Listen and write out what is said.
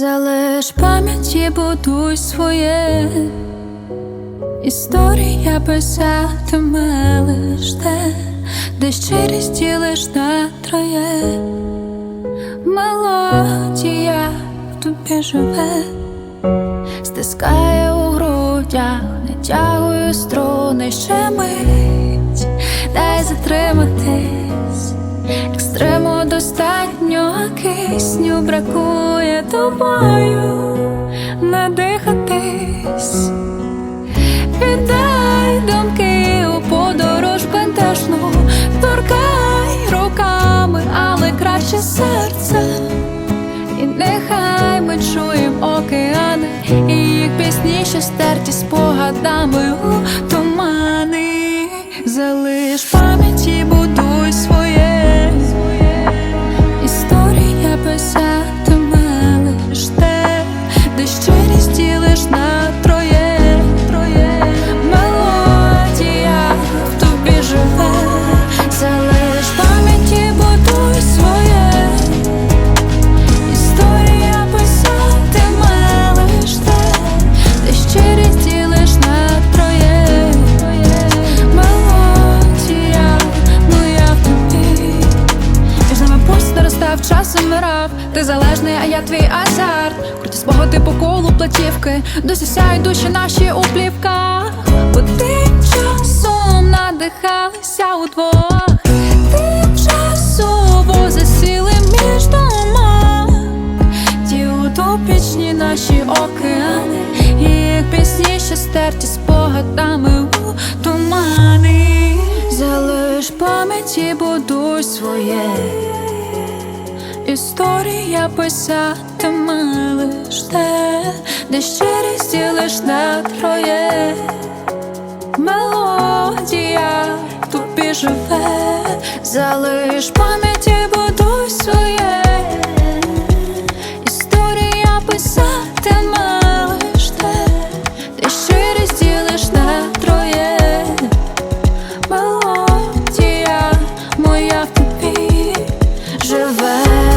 Залиш пам'яті, будуй своє. Історія писатиме лиш те, де щирість і лиш на троє. Мелодія в тобі живе, стискає у грудях, натягує струни ще мить, дай затриматись, екстриму достатньо, кисню бракує тобою надихатись. Віддай думки у подорож бентежну, торкай руками, але краще серце. І нехай ми чуємо океани, і їх пісні, що стерті спогадами у тумани. Залиш пам'яті, будуй Ти залежний, а я твій азарт. Круті спогади по колу платівки. Досі сяють душі наші у плівках. Бо тим часом надихалися удвох Тим часово засіли між дома Ті утопічні наші океани І їх пісні, що стерті спогадами у тумани. Залиш пам'яті, будуй своє Історія писатиме лиш те, де щирість ділиш на троє, мелодія тобі живе, залиш пам'яті будуй своє, історія писатиме лиш те, де троє, мелодія моя в тобі живе.